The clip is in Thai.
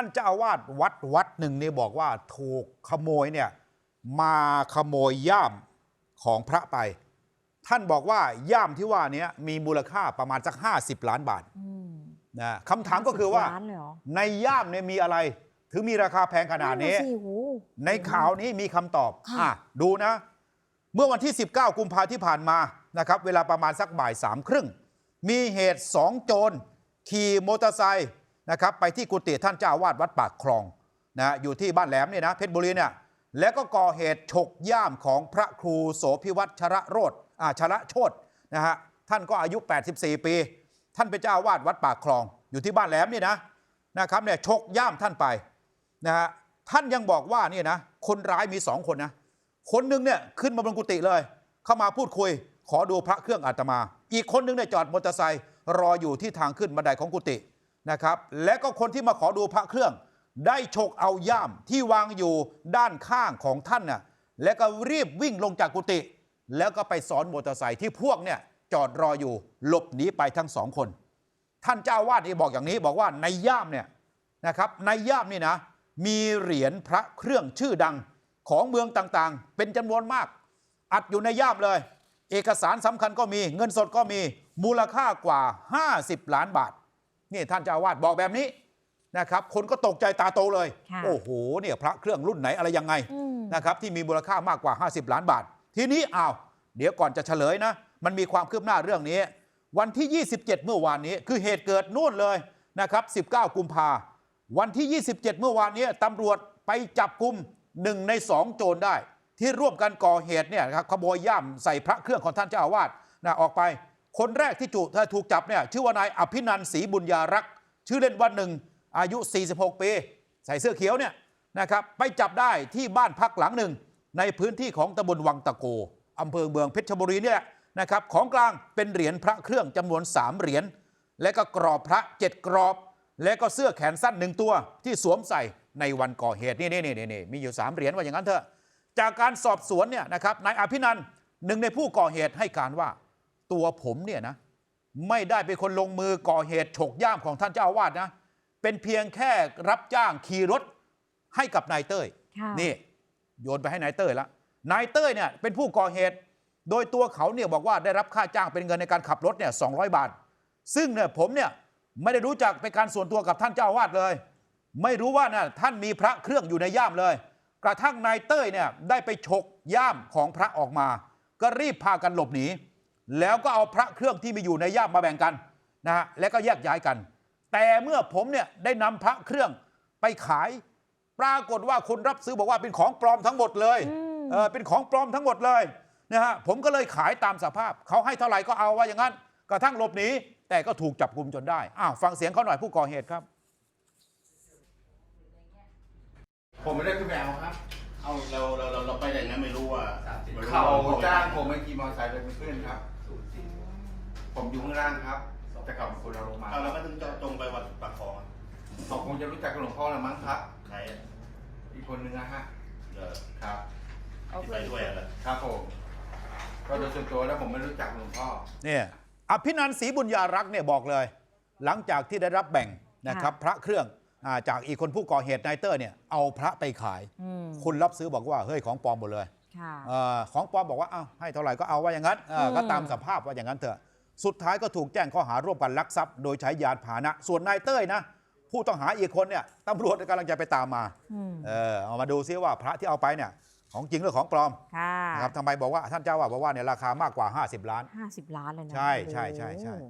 ท่านเจ้าอาวาสวัดวัดหนึ่งเนี่ยบอกว่าถูกขโมยเนี่ยมาขโมยย่ามของพระไป ท่านบอกว่าย่ามที่ว่าเนี้มีมูลค่าประมาณสัก 50 ล้านบาทอืมนะคำถามก็คือว่าสิบล้นเลยเหรอในย่ามเนี่ยมีอะไร ถึงมีราคาแพงขนาดนี้ะสิโหในข่าวนี้มีคำตอบค่ะอะดูนะ เมื่อวันที่ 19 กุมภาที่ผ่านมานะครับ เวลาประมาณสักบ่ายสามครึ่งมีเหตุสองโจรขี่มอเตอร์ไซค์ นะครับไปที่กุฏิท่านเจ้าวาสวัดปากคลองนะอยู่ที่บ้านแหลมเนี่ยนะเพชรบุรีเนี่ยแล้วก็ก่อเหตุฉกย่ามของพระครูโสพิวัตรชระโรธอ่าชระโชตนะฮะท่านก็อายุ 84 ปี ท่านเป็นเจ้าวาสวัดปากคลอง อยู่ที่บ้านแหลมนี่นะนะครับเนี่ยฉกย่ามท่านไปนะฮะท่านยังบอกว่าเนี่ยนะคนร้ายมีสองคนนะคนหนึ่งเนี่ยขึ้นมาบนกุฏิเลย เข้ามาพูดคุย ขอดูพระเครื่องอาตมา อีกคนหนึงเนี่ยจอดมอเตอร์ไซค์รออยู่ที่ทางขึ้นบันไดของกุฏิ นะครับ และก็คนที่มาขอดูพระเครื่อง ได้ฉกเอาย่ามที่วางอยู่ด้านข้างของท่านน่ะและก็รีบวิ่งลงจากกุฏิแล้วก็ไปสอนมอเตอร์ไซค์ที่พวกเนี่ยจอดรออยู่หลบหนีไปทั้งสองคน ท่านเจ้าวาดนี่บอกอย่างนี้บอกว่าในย่ามเนี่ยนะครับในย่ามนี่นะมีเหรียญพระเครื่องชื่อดังของเมืองต่างๆ เป็นจำนวนมาก อัดอยู่ในย่ามเลย เอกสารสำคัญก็มีเงินสดก็มีมูลค่ากว่า 50 ล้านบาท นี่ท่านเจ้าอาวาดบอกแบบนี้นะครับ คนก็ตกใจตาโตเลย ค่ะ โอ้โหเนี่ยพระเครื่องรุ่นไหนอะไรยังไงอืมนะครับที่มีมูลค่ามากกว่า 50 ล้านบาท ทีนี้อ้าวเดี๋ยวก่อนจะเฉลยนะ มันมีความคืบหน้าเรื่องนี้ วันที่ 27 เมื่อวานนี้คือเหตุเกิดนู่นเลยนะครับ 19 กุมภาวันที่ 27 เมื่อวานนี้ตำรวจไปจับกลุ่มหนึ่งในสองโจรได้ ที่ร่วมกันก่อเหตุเนี่ยนะครับขโมยย่ามใส่พระเครื่องของท่านเจ้าอาวาสนะออกไป คนแรกที่จุถูกจับเนี่ยชื่อว่านายอภินันศรีบุญญารักษ์ชื่อเล่นว่าหนึ่งอายุ 46 ปี ใส่เสื้อเขียวเนี่ยนะครับไปจับได้ที่บ้านพักหลังหนึ่ง ในพื้นที่ของตำบลวังตะโกอำเภอเมืองเพชรบุรีเนี่ยนะครับของกลางเป็นเหรียญพระเครื่องจำนวน 3 เหรียญและก็กรอบพระเจ็ดกรอบ และก็เสื้อแขนสั้นหนึ่งตัวที่สวมใส่ในวันก่อเหตุนี่นี่นี่นี่มีอยู่ 3 เหรียญว่าอย่างนั้นเถอะจากการสอบสวนเนี่ยนะครับนายอภินันหนึ่งในผู้ก่อเหตุให้การว่า ตัวผมเนี่ยนะไม่ได้เป็นคนลงมือก่อเหตุฉกย่ามของท่านเจ้าอาวาสนะ เป็นเพียงแค่รับจ้างขี่รถให้กับนายเต้ยค่ะนี่ โยนไปให้นายเต้ยละนายเต้ยเนี่ยเป็นผู้ก่อเหตุ โดยตัวเขาเนี่ยบอกว่าได้รับค่าจ้างเป็นเงินในการขับรถเนี่ยสองบาท ซึ่งเนี่ยผมเนี่ยไม่ได้รู้จักเป็นการส่วนตัวกับท่านเจ้าอาวาสเลย ไม่รู้ว่านะท่านมีพระเครื่องอยู่ในย่ามเลย กระทั่งนายเต้ยเนี่ยได้ไปฉกย่ามของพระออกมา ก็รีบพากันหลบหนี แล้วก็เอาพระเครื่องที่มีอยู่ในย่ามมาแบ่งกันนะฮะแล้วก็แยกย้ายกัน แต่เมื่อผมเนี่ยได้นำพระเครื่องไปขาย ปรากฏว่าคนรับซื้อบอกว่าเป็นของปลอมทั้งหมดเลยอืมเออเป็นของปลอมทั้งหมดเลยนะฮะผมก็เลยขายตามสภาพเขาให้เท่าไหร่ก็เอาว่าอย่างนั้นกระทั่งหลบหนีแต่ก็ถูกจับกลุมจนได้อ้าวฟังเสียงเขาหน่อยผู้ก่อเหตุครับ ผมไม่ได้ขึ้นไปเอาครับเอาเราเราเราเราไปไหนงั้นไม่รู้ว่าไม่รู้เขาว่จ้างผมไปขี่มอเตอร์ไซค์ไปเป็นเพื่อนครับ ผมอยู่ข้างล่างครับ แต่เขาเป็นคนเอาลงมาเอาแล้วก็ถึงเจาะจงไปวัดปากคลองอะเขาคงจะรู้จักกับหลวงพ่อละมั้งครับ ใครอะอีกคนนึงนะฮะ เออครับที่ไปด้วยอะเหรอ ครับผม ก็โดยส่วนตัวแล้วผมไม่รู้จักหลวงพ่อ เนี่ยอภินันท์ศรีบุญญารักษ์เนี่ยบอกเลย หลังจากที่ได้รับแบ่งนะครับพระเครื่องอาจากอีกคนผู้ก่อเหตุนายเตอร์เนี่ยเอาพระไปขาย อืมคนรับซื้อบอกว่าเฮ้ยของปลอมหมดเลย ค่ะ เออของปลอมบอกว่าอ้าวให้เท่าไหร่ก็เอาว่าอย่างนั้นเอออืมก็ตามสภาพว่าอย่างนั้นเถอะ สุดท้ายก็ถูกแจ้งข้อหาร่วมกันลักทรัพย์โดยใช้ยานพาหนะ ส่วนนายเต้ยนะ ผู้ต้องหาอีกคนเนี่ยตำรวจกำลังจะไปตามมาอืมเออเอามาดูซิว่าพระที่เอาไปเนี่ยของจริงหรือของปลอมค่ะนะครับทำไมบอกว่าท่านเจ้าว่าบอกว่าเนี่ยราคา มากกว่า 50 ล้าน ห้าสิบล้านเลยนะใช่ใช่ใช่ใช่ โอ้โห